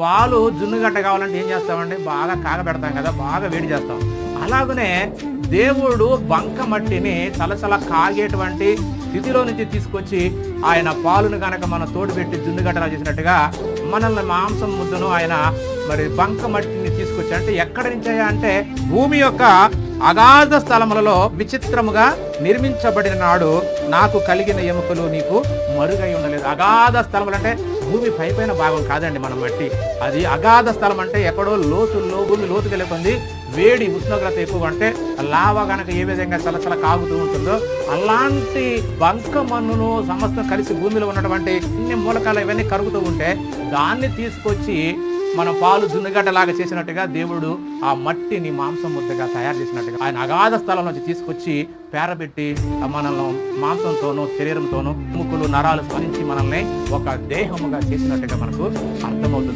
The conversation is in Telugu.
పాలు జున్నుగడ్డ కావాలంటే ఏం చేస్తామండి? బాగా కాగబెడతాం కదా బాగా వేడి చేస్తాం. అలాగనే దేవుడు బంక మట్టిని చలచల కాగేటువంటి స్థితిలో నుంచి తీసుకొచ్చి ఆయన పాలును గనక మనం తోడుపెట్టి జున్నుగడ్డలా చేసినట్టుగా మనల్ని మాంసం ముద్దను ఆయన మరి బంక మట్టిని తీసుకొచ్చి అంటే ఎక్కడి నుంచి అంటే భూమి యొక్క అగాధ స్థలములలో విచిత్రముగా నిర్మించబడిన నాడు నాకు కలిగిన ఎముకలు నీకు మరుగై ఉండలేదు. అగాధ స్థలములు అంటే భూమి పైపైన భాగం కాదండి మనం మట్టి. అది అగాధ స్థలం అంటే ఎక్కడో లోతుల్లో భూమి లోతు వెళ్ళిపోయింది వేడి ఉష్ణోగ్రత ఎక్కువ అంటే లావా కనుక ఏ విధంగా చలచల కాగుతూ ఉంటుందో అలాంటి బంక మన్నును సమస్తం కలిసి భూమిలో ఉన్నటువంటి ఇన్ని మూలకాలు ఇవన్నీ కరుగుతూ ఉంటే దాన్ని తీసుకొచ్చి మన పాలు దున్నగడ్డలాగా చేసినట్టుగా దేవుడు ఆ మట్టిని మాంసం ముద్దగా తయారు చేసినట్టుగా ఆయన అగాధ స్థలం నుంచి తీసుకొచ్చి పేరబెట్టి మనల్ని మాంసంతోనూ శరీరంతోనూ ముక్కులు నరాలు స్మరించి మనల్ని ఒక దేహముగా చేసినట్టుగా మనకు అర్థమవుతుంది.